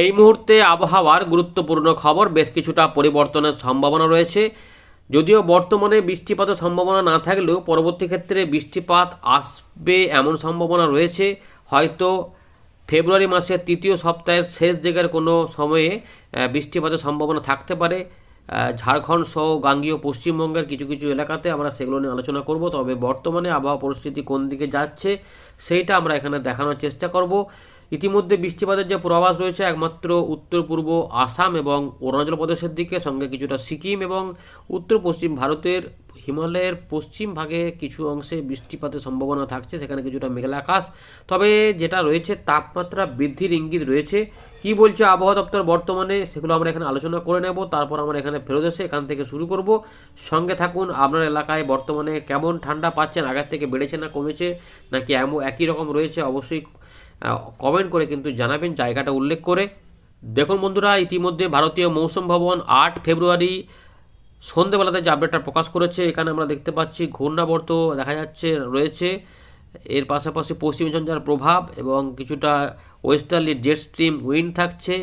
এই মুহূর্তে আবহাওয়ার গুরুত্বপূর্ণ খবর, বেশ কিছুটা পরিবর্তনের সম্ভাবনা রয়েছে। যদিও বর্তমানে বৃষ্টিপাতের সম্ভাবনা না থাকলেও পরবর্তী ক্ষেত্রে বৃষ্টিপাত আসবে এমন সম্ভাবনা রয়েছে। হয়তো ফেব্রুয়ারি মাসের তৃতীয় সপ্তাহের শেষ দিকের কোনো সময়ে বৃষ্টিপাতের সম্ভাবনা থাকতে পারে। ঝাড়খণ্ড সহ গাঙ্গীয় পশ্চিমবঙ্গের কিছু কিছু এলাকাতে আমরা সেগুলো নিয়ে আলোচনা করব। তবে বর্তমানে আবহাওয়া পরিস্থিতি কোন দিকে যাচ্ছে, সেইটা আমরা এখানে দেখানোর চেষ্টা করব। ইতিমধ্যে বৃষ্টিপাতের যে পূর্বাভাস রয়েছে, একমাত্র উত্তর, পূর্ব আসাম এবং অরুণাচল প্রদেশের দিকে, সঙ্গে কিছুটা সিকিম এবং উত্তর, পশ্চিম ভারতের, হিমালয়ের পশ্চিম ভাগে কিছু অংশে বৃষ্টিপাতের সম্ভাবনা থাকছে, সেখানে কিছুটা মেঘলা আকাশ। তবে যেটা রয়েছে, তাপমাত্রা বৃদ্ধির ইঙ্গিত রয়েছে। কি বলছে আবহাওয়া দপ্তর বর্তমানে, সেগুলো আমরা এখানে আলোচনা করে নেব, তারপর আমরা এখানে ফেরত এসে এখান থেকে শুরু করব। সঙ্গে থাকুন, আপনার এলাকায় বর্তমানে কেমন ঠান্ডা পাচ্ছেন আগের থেকে বেড়েছে না কমেছে, নাকি এমন একই রকম রয়েছে? অবশ্যই কমেন্ট করে কিন্তু জানাবেন, জায়গাটা উল্লেখ করে। দেখুন বন্ধুরা, ইতিমধ্যে ভারতীয় মৌসুম ভবন আট ফেব্রুয়ারি সন্ধেবেলাতে যে আপডেটটা প্রকাশ করেছে, এখানে আমরা দেখতে পাচ্ছি ঘূর্ণাবর্ত দেখা যাচ্ছে, রয়েছে। এর পাশাপাশি পশ্চিম ঝঞ্ঝার প্রভাব এবং কিছুটা ওয়েস্টার্লি জেট স্ট্রিম উইন্ড থাকছে।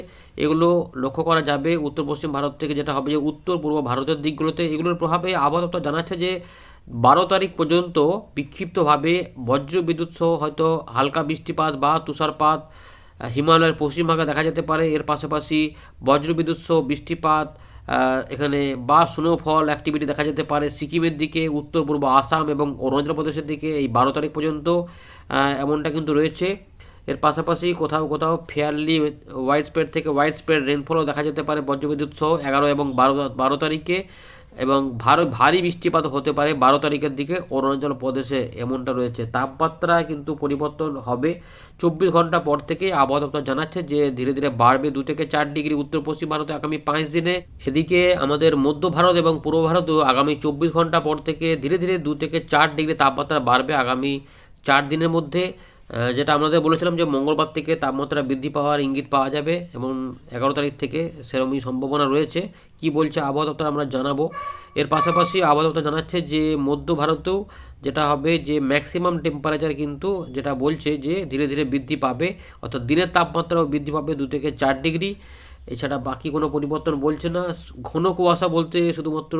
এগুলো লক্ষ্য করা যাবে। উত্তর পশ্চিম ভারত থেকে যেটা হবে যে উত্তর পূর্ব ভারতের দিকগুলোতে। এগুলোর প্রভাবে আবহাওয়া দপ্তর জানাচ্ছে যে বারো তারিখ পর্যন্ত বিক্ষিপ্তভাবে বজ্র বিদ্যুৎ সহ হয়তো হালকা বৃষ্টিপাত বা তুষারপাত হিমালয়ের পশ্চিমভাগে দেখা যেতে পারে। এর পাশাপাশি বজ্রবিদ্যুৎ সহ বৃষ্টিপাত এখানে বা স্নোফল অ্যাক্টিভিটি দেখা যেতে পারে। সিকিমের দিকে, উত্তর পূর্ব আসাম এবং অরুণাচল প্রদেশের দিকে এই বারো তারিখ পর্যন্ত এমনটা কিন্তু রয়েছে। এর পাশাপাশি কোথাও কোথাও ফেয়ারলি হোয়াইট স্প্রেড থেকে হোয়াইট স্প্রেড রেনফলও দেখা যেতে পারে। বজ্রবিদ্যুৎ সহ এগারো এবং বারো বারো তারিখে। এবং ভারী ভারী বৃষ্টিপাত হতে পারে বারো তারিখের দিকে। অরুণাচল প্রদেশে এমনটা রয়েছে। তাপমাত্রা কিন্তু পরিবর্তন হবে চব্বিশ ঘণ্টা পর থেকে আবহাওয়া দপ্তর জানাচ্ছে যে ধীরে ধীরে বাড়বে দু থেকে চার ডিগ্রি উত্তর পশ্চিম ভারতে আগামী পাঁচ দিনে। এদিকে আমাদের মধ্য ভারত এবং পূর্ব ভারতেও আগামী চব্বিশ ঘণ্টা পর থেকে ধীরে ধীরে দু থেকে চার ডিগ্রি তাপমাত্রা বাড়বে আগামী চার দিনের মধ্যে। যেটা আমাদের বলেছিলাম যে মঙ্গলবার থেকে তাপমাত্রা বৃদ্ধি পাওয়ার ইঙ্গিত পাওয়া যাবে এবং এগারো তারিখ থেকে সেরকমই সম্ভাবনা রয়েছে। কি বলছে আবহাওয়া দপ্তর আমরা জানাব। এর পাশাপাশি আবহাওয়া দপ্তর জানাচ্ছে যে, মধ্য ভারতেও যেটা হবে যে ম্যাক্সিমাম টেম্পারেচার কিন্তু যেটা বলছে যে, ধীরে ধীরে বৃদ্ধি পাবে। অর্থাৎ দিনের তাপমাত্রাও বৃদ্ধি পাবে দু থেকে চার ডিগ্রি। এছাড়া বাকি কোনো পরিবর্তন বলছে না। ঘন কুয়াশা বলতে শুধুমাত্র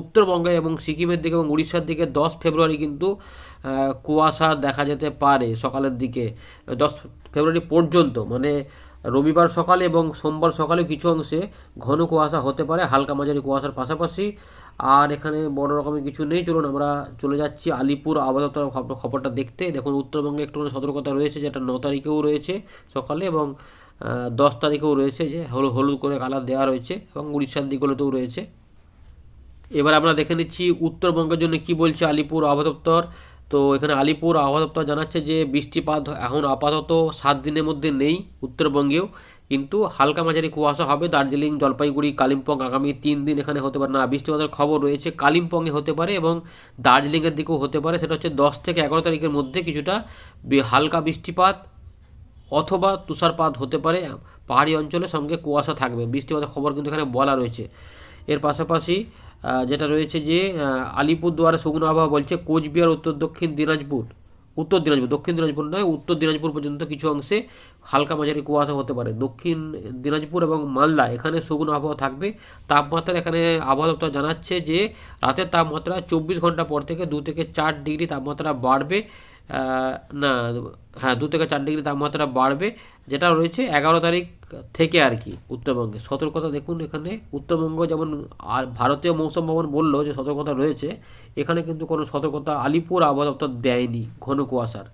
উত্তরবঙ্গে এবং সিকিমের দিকে এবং উড়িষ্যার দিকে দশ ফেব্রুয়ারি কিন্তু কুয়াশা দেখা যেতে পারে সকালের দিকে। দশ ফেব্রুয়ারি পর্যন্ত। মানে রবিবার সকালে এবং সোমবার সকালে কিছু অংশে ঘন কুয়াশা হতে পারে, হালকা মাঝারি কুয়াশার পাশাপাশি। আর এখানে বড় রকমের কিছু নেই। চলুন আমরা চলে যাচ্ছি আলিপুর আবহাওয়া খবরটা দেখতে। দেখুন, উত্তরবঙ্গে একটু সতর্কতা রয়েছে, যেটা ন তারিখেও রয়েছে সকালে এবং দশ তারিখেও রয়েছে যে হলুদ হলুদ করে কালার দেওয়া রয়েছে এবং উড়িষ্যার দিকগুলোতেও রয়েছে। এবার আমরা দেখে নিচ্ছি উত্তরবঙ্গের জন্য কি বলছে আলিপুর আবহাওয়া দপ্তর তো এখানে আলিপুর আবহাওয়া দপ্তর জানাচ্ছে যে বৃষ্টিপাত এখন আপাতত সাত দিনের মধ্যে নেই উত্তরবঙ্গেও। কিন্তু হালকা মাঝারি কুয়াশা হবে, দার্জিলিং, জলপাইগুড়ি, কালিম্পং আগামী তিন দিন এখানে হতে পারে না। বৃষ্টিপাতের খবর রয়েছে, কালিম্পংয়ে হতে পারে এবং দার্জিলিংয়ের দিকেও হতে পারে। সেটা হচ্ছে দশ থেকে এগারো তারিখের মধ্যে কিছুটা হালকা বৃষ্টিপাত অথবা তুষারপাত হতে পারে। পাহাড়ি অঞ্চলের সঙ্গে কুয়াশা থাকবে। বৃষ্টিপাতের খবর কিন্তু এখানে বলা রয়েছে। এর পাশাপাশি যেটা রয়েছে যে আলিপুরদুয়ারে শুকনো আবহাওয়া বলছে, কোচবিহার, উত্তর দক্ষিণ দিনাজপুর, উত্তর দিনাজপুর, দক্ষিণ দিনাজপুর নয়, উত্তর দিনাজপুর পর্যন্ত কিছু অংশে হালকা মাঝারি কুয়াশা হতে পারে। দক্ষিণ দিনাজপুর এবং মালদা, এখানে শুকনো আবহাওয়া থাকবে। তাপমাত্রা এখানে আবহাওয়া দপ্তর জানাচ্ছে যে, রাতের তাপমাত্রা চব্বিশ ঘণ্টা পর থেকে দু থেকে চার ডিগ্রি তাপমাত্রা বাড়বে। না হ্যাঁ দু থেকে চার ডিগ্রি তাপমাত্রা বাড়বে। যেটা রয়েছে এগারো তারিখ থেকে আর কি উত্তরবঙ্গে। সতর্কতা দেখুন এখানে। উত্তরবঙ্গ যেমন আর ভারতীয় মৌসুম ভবন বলল যে সতর্কতা রয়েছে, এখানে কিন্তু কোনো সতর্কতা আলিপুর আবহাওয়া দপ্তর দেয়নি ঘন কুয়াশার।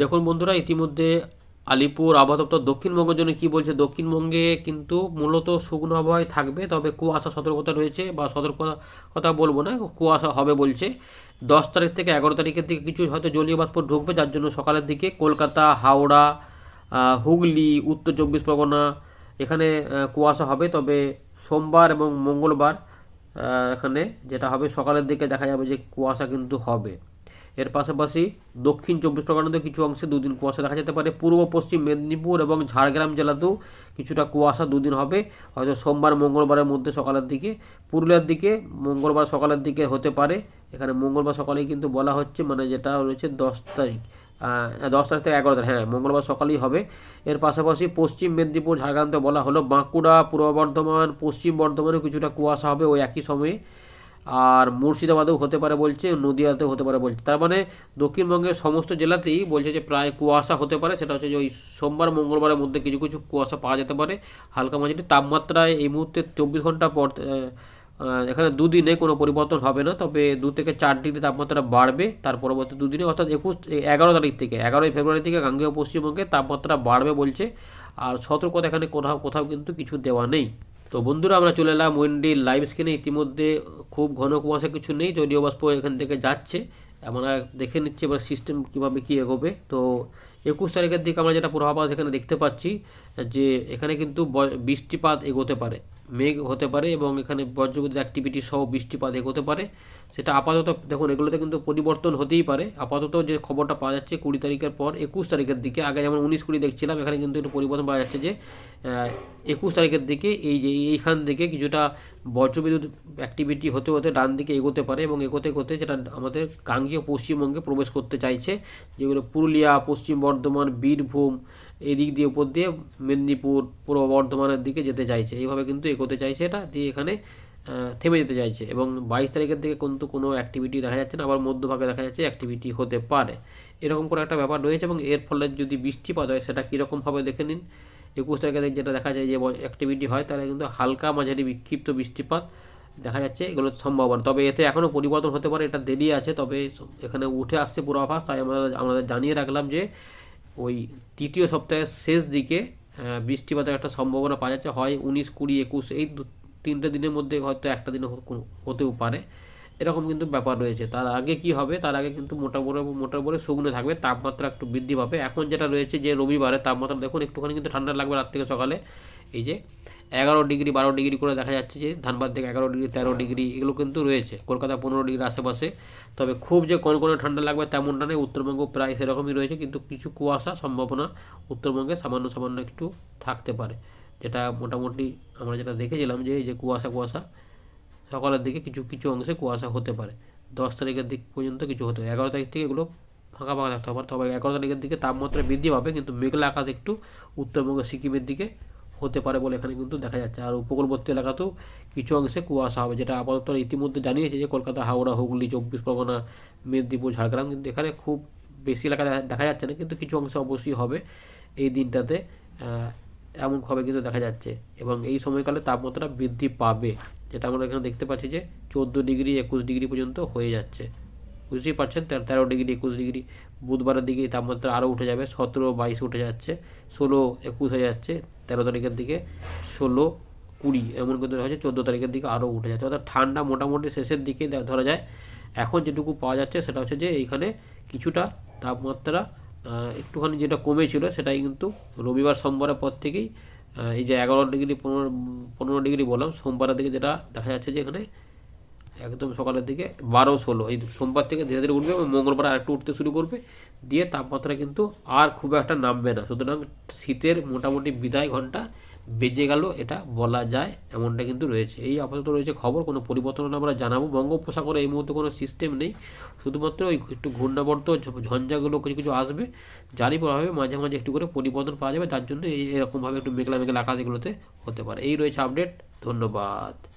দেখুন বন্ধুরা, ইতিমধ্যে আলিপুর আবহাওয়া দপ্তর দক্ষিণবঙ্গের জন্য কি বলছে, দক্ষিণবঙ্গে কিন্তু মূলত শুকনো আবহাওয়ায় থাকবে, তবে কুয়াশা সতর্কতা রয়েছে বা সতর্কতা কথা বলব না, কুয়াশা হবে বলছে। দশ তারিখ থেকে এগারো তারিখের দিকে কিছু হয়তো জলীয় বাষ্প ঢুকবে, যার জন্য সকালের দিকে কলকাতা, হাওড়া হুগলি, উত্তর চব্বিশ পরগনা, এখানে কুয়াশা হবে, তবে সোমবার এবং মঙ্গলবার এখানে যেটা হবে, সকালের দিকে দেখা যাবে যে কুয়াশা কিন্তু হবে। এর পাশাপাশি দক্ষিণ চব্বিশ পরগনাতে কিছু অংশে দুদিন কুয়াশা দেখা যেতে পারে। পূর্ব, পশ্চিম মেদিনীপুর এবং ঝাড়গ্রাম জেলাতেও কিছুটা কুয়াশা দুদিন হবে। হয়তো সোমবার, মঙ্গলবারের মধ্যে সকালের দিকে, পুরুলিয়ার দিকে, মঙ্গলবার সকালের দিকে হতে পারে। এখানে মঙ্গলবার সকালেই কিন্তু বলা হচ্ছে মানে যেটা রয়েছে দশ তারিখ। আহ, দশ তারিখ থেকে এগারো তারিখ হ্যাঁ মঙ্গলবার সকালেই হবে। এর পাশাপাশি পশ্চিম মেদিনীপুর ঝাড়গ্রামতে বলা হলো বাঁকুড়া পূর্ব বর্ধমান পশ্চিম বর্ধমানে কিছুটা কুয়াশা হবে ওই একই সময়ে। আর মুর্শিদাবাদেও হতে পারে বলছে নদিয়াতেও হতে পারে বলছে। তার মানে দক্ষিণবঙ্গের সমস্ত জেলাতেই বলছে যে প্রায় কুয়াশা হতে পারে। সেটা হচ্ছে যে ওই সোমবার মঙ্গলবারের মধ্যে কিছু কিছু কুয়াশা পাওয়া যেতে পারে। হালকা মাঝারি তাপমাত্রায় এই মুহূর্তে চব্বিশ ঘণ্টা পর এখানে দুদিনে কোনো পরিবর্তন হবে না, তবে দু থেকে চার ডিগ্রি তাপমাত্রা বাড়বে, তার পরবর্তী দুদিনে অর্থাৎ একুশ এগারো তারিখ থেকে, এগারোই ফেব্রুয়ারি থেকে গাঙ্গেয় পশ্চিমবঙ্গে তাপমাত্রা বাড়বে বলছে, আর সতর্কতা এখানে কোথাও কোথাও কিন্তু কিছু দেওয়া নেই। তো বন্ধুরা, আমরা চলে এলাম ওয়েন্ডির লাইভ স্ক্রিনে, ইতিমধ্যে খুব ঘন কুয়াশা কিছু নেই জলীয় বাষ্প এখান থেকে যাচ্ছে আমরা দেখে নিচ্ছি এবার সিস্টেম কীভাবে কী এগোবে। তো একুশ তারিখের দিকে আমরা যেটা পূর্বাভাস এখানে দেখতে পাচ্ছি, যে এখানে কিন্তু বৃষ্টিপাত এগোতে পারে, মেঘ হতে পারে এবং এখানে বজ্রবিদ্যুৎ অ্যাক্টিভিটি সহ বৃষ্টিপাত এগোতে পারে। সেটা আপাতত দেখুন, এগুলোতে কিন্তু পরিবর্তন হতেই পারে। আপাতত যে খবরটা পাওয়া যাচ্ছে কুড়ি তারিখের পর একুশ তারিখের দিকে, আগে যেমন উনিশ কুড়ি দেখছিলাম, এখানে কিন্তু একটু পরিবর্তন পাওয়া যাচ্ছে যে একুশ তারিখের দিকে এই যে এইখান থেকে কিছুটা বজ্রবিদ্যুৎ অ্যাক্টিভিটি হতে হতে ডান দিকে এগোতে পারে এবং এগোতে এগোতে যেটা আমাদের গাঙ্গীয় পশ্চিমবঙ্গে প্রবেশ করতে চাইছে, যেগুলো পুরুলিয়া, পশ্চিম বর্ধমান, বীরভূম এই দিক দিয়ে উপর দিয়ে মেদিনীপুর, পূর্ব বর্ধমানের দিকে যেতে চাইছে। এইভাবে কিন্তু এগোতে চাইছে এটা, দিয়ে এখানে থেমে যেতে চাইছে এবং বাইশ তারিখের দিকে কিন্তু কোনো অ্যাক্টিভিটি দেখা যাচ্ছে না, আবার মধ্যভাগে দেখা যাচ্ছে অ্যাক্টিভিটি হতে পারে। এরকম করে একটা ব্যাপার রয়েছে এবং এর ফলে যদি বৃষ্টিপাত হয়, সেটা কীরকমভাবে দেখে নিন। একুশ তারিখে যেটা দেখা যায় যে অ্যাক্টিভিটি হয়, তাহলে কিন্তু হালকা মাঝারি বিক্ষিপ্ত বৃষ্টিপাত দেখা যাচ্ছে, এগুলো সম্ভাবনা। তবে এতে এখনও পরিবর্তন হতে পারে, এটা দেরি আছে, তবে এখানে উঠে আসছে পূর্বাভাস তাই আমরা আমাদের জানিয়ে রাখলাম যে ওই তৃতীয় সপ্তাহের শেষ দিকে বৃষ্টিপাতের একটা সম্ভাবনা পাওয়া যাচ্ছে। হয় উনিশ কুড়ি একুশ, এই তিনটে দিনের মধ্যে হয়তো একটা দিনে হতেও পারে। এরকম কিন্তু ব্যাপার রয়েছে। তার আগে কি হবে? তার আগে কিন্তু মোটা বড়, মোটা শুকনো থাকবে, তাপমাত্রা একটু বৃদ্ধি পাবে। এখন যেটা রয়েছে যে রবিবারে তাপমাত্রা দেখুন একটুখানি কিন্তু ঠান্ডা লাগবে রাত থেকে সকালে। এই যে এগারো ডিগ্রি, বারো ডিগ্রি করে দেখা যাচ্ছে যে ধানবাদ থেকে এগারো ডিগ্রি, তেরো ডিগ্রি এগুলো কিন্তু রয়েছে। কলকাতা পনেরো ডিগ্রি আশেপাশে। তবে খুব যে কোন কোনো ঠান্ডা লাগবে তেমনটা নেই। উত্তরবঙ্গ প্রায় সেরকমই রয়েছে, কিন্তু কিছু কুয়াশা সম্ভাবনা উত্তরবঙ্গে সামান্য সামান্য একটু থাকতে পারে। যেটা মোটামুটি আমরা যেটা দেখেছিলাম যে, এই যে কুয়াশা কুয়াশা সকালের দিকে কিছু কিছু অংশে কুয়াশা হতে পারে। দশ তারিখের দিক পর্যন্ত কিছু হতে পারে। এগারো তারিখ থেকে এগুলো ফাঁকা ফাঁকা থাকতে পারে। তবে এগারো তারিখের দিকে তাপমাত্রা বৃদ্ধি পাবে, কিন্তু মেঘলা আকাশ একটু উত্তরবঙ্গ, সিকিমের দিকে হতে পারে বলে এখানে কিন্তু দেখা যাচ্ছে। আর উপকূলবর্তী এলাকাতেও কিছু অংশে কুয়াশা হবে, যেটা আপাতত ইতিমধ্যে জানিয়েছে যে কলকাতা, হাওড়া, হুগলি, চব্বিশ পরগনা, মেদিনীপুর, ঝাড়গ্রাম কিন্তু এখানে খুব বেশি এলাকা দেখা- যাচ্ছে না, কিন্তু কিছু অংশে অবশ্যই হবে এই দিনটাতে। এমনভাবে কিন্তু দেখা যাচ্ছে। এবং এই সময়কালে তাপমাত্রা বৃদ্ধি পাবে। যেটা আমরা এখানে দেখতে পাচ্ছি যে চোদ্দ ডিগ্রি, একুশ ডিগ্রি পর্যন্ত হয়ে যাচ্ছে। বুঝতেই পারছেন? তেরো ডিগ্রি, একুশ ডিগ্রি। বুধবারের দিকে তাপমাত্রা আরও উঠে যাবে, সতেরো, বাইশ উঠে যাচ্ছে, ষোলো, একুশ হয়ে যাচ্ছে, তেরো তারিখের দিকে ষোলো, কুড়ি এমন করে হচ্ছে চোদ্দ তারিখের দিকে আরও উঠে যাচ্ছে। অর্থাৎ ঠান্ডা মোটামুটি শেষের দিকে ধরা যায়। এখন যেটুকু পাওয়া যাচ্ছে সেটা হচ্ছে যে এইখানে কিছুটা তাপমাত্রা একটুখানি যেটা কমেছিল সেটাই কিন্তু রবিবার, সোমবারের পর থেকেই এই যে এগারো ডিগ্রি, পনেরো পনেরো ডিগ্রি বললাম, সোমবারের দিকে যেটা দেখা যাচ্ছে যে এখানে একদম সকালের দিকে বারো ষোলো। এই সোমবার থেকে ধীরে ধীরে উঠবে এবং মঙ্গলবার আর একটু উঠতে শুরু করবে। দিয়ে তাপমাত্রা কিন্তু আর খুব একটা নামবে না। সুতরাং শীতের মোটামুটি বিদায় ঘণ্টা বেজে গেল, এটা বলা যায়, এমনটা কিন্তু রয়েছে। এই আপাতত রয়েছে খবর, কোনো পরিবর্তন আমরা জানাব। বঙ্গোপসাগরে এই মুহূর্তে কোনো সিস্টেম নেই। শুধুমাত্র ওই একটু ঘূর্ণাবর্ত ঝঞ্ঝাগুলো কিছু কিছু আসবে। জারি প্রভাবে মাঝে মাঝে একটু করে পরিবর্তন পাওয়া যাবে। তার জন্য এই এরকমভাবে একটু মেঘলা মেঘলা আকাশগুলোতে হতে পারে। এই রয়েছে আপডেট ধন্যবাদ।